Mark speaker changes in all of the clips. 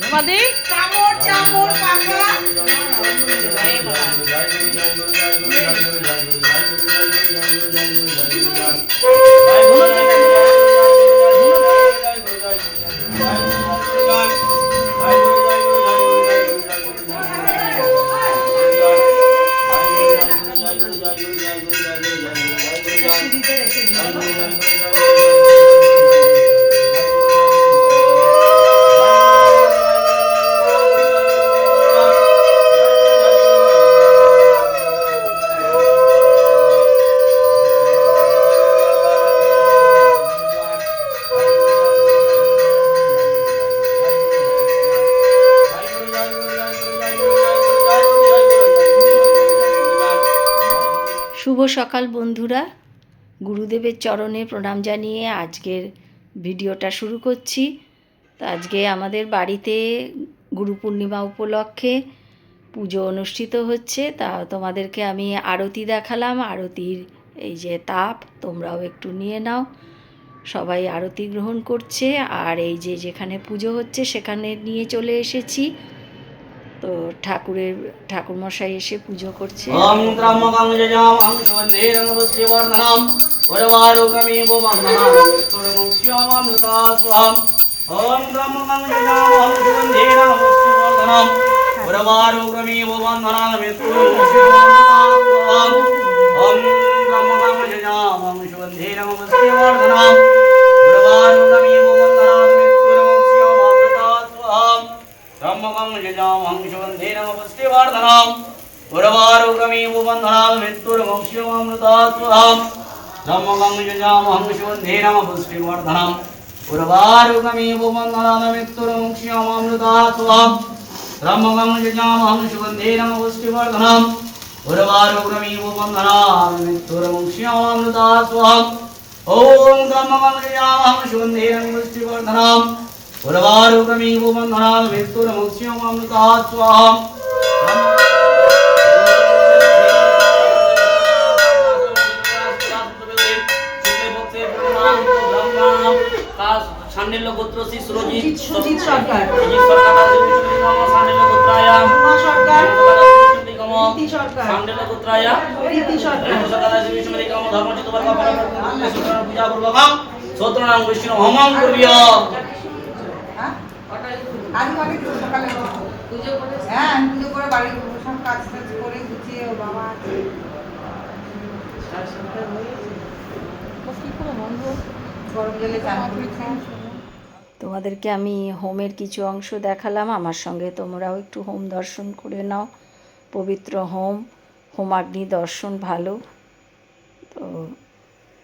Speaker 1: রমাদি
Speaker 2: চামড় চামড় কাকা
Speaker 3: শুভ সকাল, বন্ধুরা। গুরুদেবের চরণে প্রণাম জানিয়ে আজকের ভিডিওটা শুরু করছি। তো আজকে আমাদের বাড়িতে গুরু পূর্ণিমা উপলক্ষে পুজো অনুষ্ঠিত হচ্ছে। তা তোমাদেরকে আমি আরতি দেখালাম। আরতির এই যে তাপ, তোমরাও একটু নিয়ে নাও। সবাই আরতি গ্রহণ করছে। আর এই যে যেখানে পুজো হচ্ছে, সেখানে নিয়ে চলে এসেছি। তো ঠাকুরের ঠাকুরমশাই এসে পুজো করছে।
Speaker 4: ॐ सर्वमंगलार्थनाम पुरवारुक्रमीव बंधनाम मृत्युर्मोक्षमृतात्मनाम नमगं युजामहं शुन्धे नमः पुष्टिवर्धनाम पुरवारुक्रमीव बंधनाम मृत्युर्मोक्षमृतात्मनाम नमगं युजामहं शुन्धे नमः पुष्टिवर्धनाम पुरवारुक्रमीव बंधनाम मृत्युर्मोक्षमृतात्मनाम ॐ नमगं युजामहं शुन्धे नमः पुष्टिवर्धनाम पुरवारुक्रमीव बंधनाम मृत्युर्मोक्षमृतात्मनाम সান্ডিল্য গোত্র শ্রী সুরজিৎ
Speaker 2: সুজিত সরকার।
Speaker 4: সুজিত সরকার। সান্ডিল্য গোত্রায়
Speaker 2: উমা সরকার। প্রীতি সরকার।
Speaker 4: সান্ডিল্য গোত্রায়
Speaker 2: প্রীতি সরকার।
Speaker 4: ধর্মচিত পূজা পূর্বকম সূত্রনাম বিষ্ণু হোমম কুর্য
Speaker 2: হ্যাঁ? আজ অনেক সকালে পুজো করে? হ্যাঁ পুজো করে বাড়ির সব কাজ টাজ করে গুছিয়ে বাবা আছে।
Speaker 3: তোমাদেরকে আমি হোমের কিছু অংশ দেখালাম। আমার সঙ্গে তোমরাও একটু হোম দর্শন করে নাও। পবিত্র হোম, হোমাগ্নি দর্শন ভালো। তো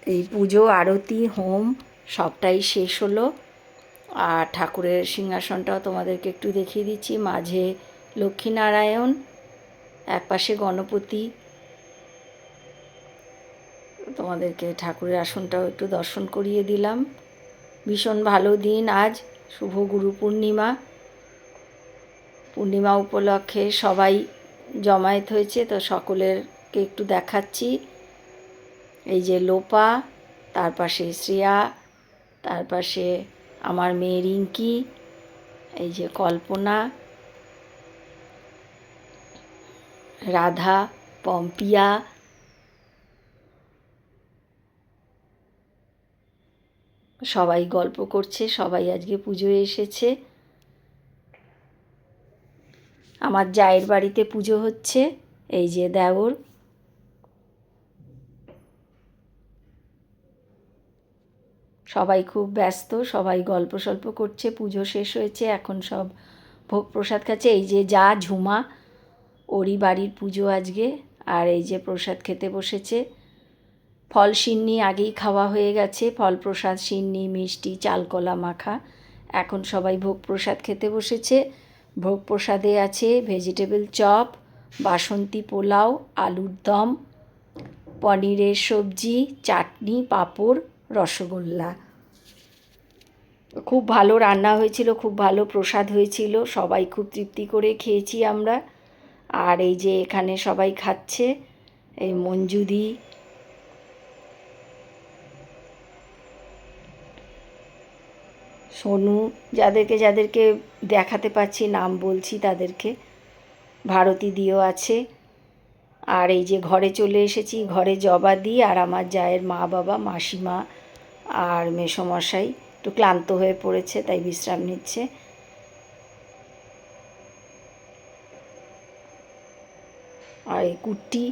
Speaker 3: এই পুজো, আরতি, হোম সবটাই শেষ হলো। আর ঠাকুরের সিংহাসনটাও তোমাদেরকে একটু দেখিয়ে দিচ্ছি। মাঝে লক্ষ্মীনারায়ণ, একপাশে গণপতি তোমাদেরকে ঠাকুরের আসনটাও একটু দর্শন করিয়ে দিলাম। ভীষণ ভালো দিন আজ, শুভ গুরু পূর্ণিমা। পূর্ণিমা উপলক্ষে সবাই জমায়েত হয়েছে, তো সকলেরকে একটু দেখাচ্ছি। এই যে লোপা, তার পাশে শ্রেয়া, তার পাশে আমার মেয়ে রিঙ্কি, এই যে কল্পনা, রাধা, পম্পিয়া সবাই গল্প করছে, সবাই আজকে পুজোয় এসেছে। আমার জায়ের বাড়িতে পুজো হচ্ছে, এই যে দেওর। সবাই খুব ব্যস্ত, সবাই গল্প সল্প করছে, পুজো শেষ হয়েছে, এখন সব ভোগ প্রসাদ খাচ্ছে। এই যে যা ঝুমা, ওরই বাড়ির পুজো আজকে, আর এই যে প্রসাদ খেতে বসেছে। ফল সিন্নি আগেই খাওয়া হয়ে গেছে। ফল প্রসাদ, সিন্নি, মিষ্টি চালকলা মাখা। এখন সবাই ভোগ প্রসাদ খেতে বসেছে। ভোগ প্রসাদে আছে ভেজিটেবল চপ, বাসন্তী পোলাও, আলুর দম, পনিরের সবজি, চাটনি, পাঁপড়, রসগোল্লা। খুব ভালো রান্না হয়েছিল, খুব ভালো প্রসাদ হয়েছিল। সবাই খুব তৃপ্তি করে খেয়েছি আমরা। আর এই যে এখানে সবাই খাচ্ছে, এই মঞ্জুদি সোনু, যাদেরকে যাদেরকে দেখাতে পাচ্ছি, নাম বলছি তাদেরকে। ভারতী দিও আছে। আর এই যে ঘরে চলে এসেছি, ঘরে জবা দিই আর আমার জায়ের মা বাবা, মাসিমা আর মেসোমশাই। একটু ক্লান্ত হয়ে পড়েছে, তাই বিশ্রাম নিচ্ছে। আর এই কুর্তি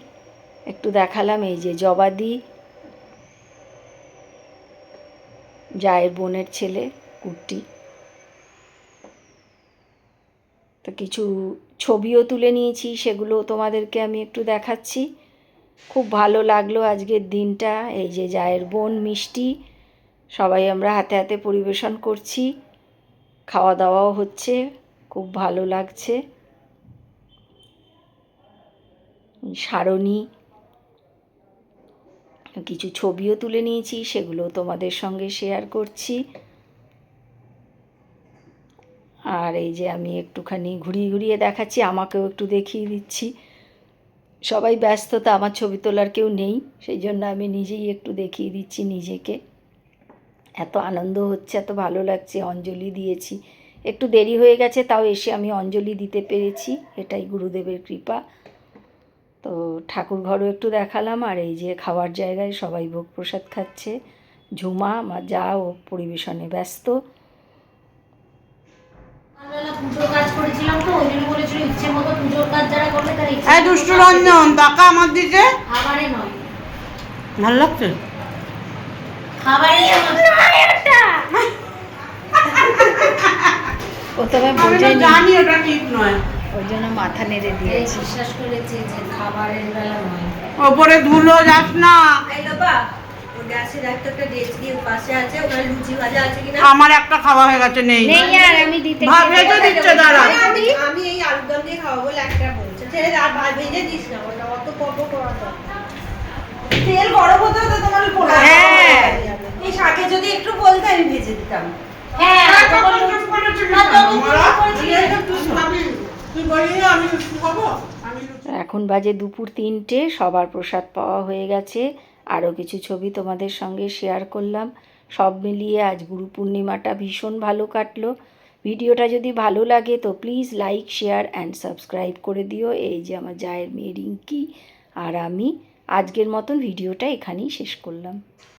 Speaker 3: একটু দেখালাম, এই যে জবাদি জায়ের বোনের ছেলে। কুর্তি। তো কিছু ছবিও তুলে নিয়েছি, সেগুলো তোমাদেরকে আমি একটু দেখাচ্ছি। খুব ভালো লাগল আজকের দিনটা, এই যে জায়ের বোন মিষ্টি, সবাই আমরা হাতে হাতে পরিবেশন করছি খাওয়া দাওয়াও হচ্ছে, খুব ভালো লাগছে। সারণী, কিছু ছবিও তুলে নিয়েছি, সেগুলো তোমাদের সঙ্গে শেয়ার করছি। আর এই যে আমি একটুখানি ঘুরিয়ে ঘুরিয়ে দেখাচ্ছি, আমাকেও একটু দেখিয়ে দিচ্ছি। সবাই ব্যস্ততা আমার ছবি তোলার কেউ নেই, সেই জন্য আমি নিজেই একটু দেখিয়ে দিচ্ছি নিজেকে। এত আনন্দ হচ্ছে, এত ভালো লাগছে, অঞ্জলি দিয়েছি। একটু দেরি হয়ে গেছে, তাও এসে আমি অঞ্জলি দিতে পেরেছি, এটাই গুরুদেবের কৃপা। তো ঠাকুর ঘরও একটু দেখালাম, আর এই যে খাওয়ার জায়গায় সবাই ভোগ প্রসাদ খাচ্ছে। ঝুমা আমার যা ও পরিবেশনে ব্যস্ত।
Speaker 1: পুজোর কাজ করেছিলাম তো ওই জন্য বলেছিল ইচ্ছে মতো পুজোর কাজ যারা করবে তার ইচ্ছে
Speaker 2: এই দুষ্টু রঞ্জন টাকা আমার দিতে
Speaker 1: খাবারে নয়।
Speaker 2: ভালো লাগছে?
Speaker 1: খাবারে
Speaker 3: প্রথমে
Speaker 2: আমি জানি ওটা ঠিক নয়।
Speaker 3: ওই জন্য মাথা নেড়ে দিয়েছি।
Speaker 1: বিশ্বাস করেছে যে খাবারের বেলা নয়।
Speaker 2: ওপরে ধুলো যাস না।
Speaker 5: এই বাবা ও গ্যাসের একটা একটা ডেচকি পাশে আছে ওখানে লুচি ভাজা আছে কিনা?
Speaker 2: আমার একটা খাওয়া হয়ে গেছে নেই।
Speaker 3: নেই আর আমি দিতে
Speaker 2: ভাত ভেজে দিচ্ছে দাঁড়া।
Speaker 5: আমি আমি এই আলুর দম দিয়ে খাওয়াবো বলে একটা বলছে। ছেড়ে আর ভাত ভেজে দিস না ওটা অত পপ করা তেল গরম হতে হতে তোমার পোড়া
Speaker 2: হ্যাঁ।
Speaker 5: এই শাকে যদি একটু বলতে আমি ভেজে দিতাম।
Speaker 1: হ্যাঁ
Speaker 2: তুই বলিনি আমি খাব?
Speaker 3: এখন বাজে দুপুর তিনটে সবার প্রসাদ পাওয়া হয়ে গেছে। আরও কিছু ছবি তোমাদের সঙ্গে শেয়ার করলাম। সব মিলিয়ে আজ গুরু পূর্ণিমাটা ভীষণ ভালো কাটলো। ভিডিওটা যদি ভালো লাগে তো please like share and subscribe করে দিও। এই যে আমার জায়ের মেয়ে রিঙ্কি আর আমি, আজকের মতন ভিডিওটা এখানেই শেষ করলাম।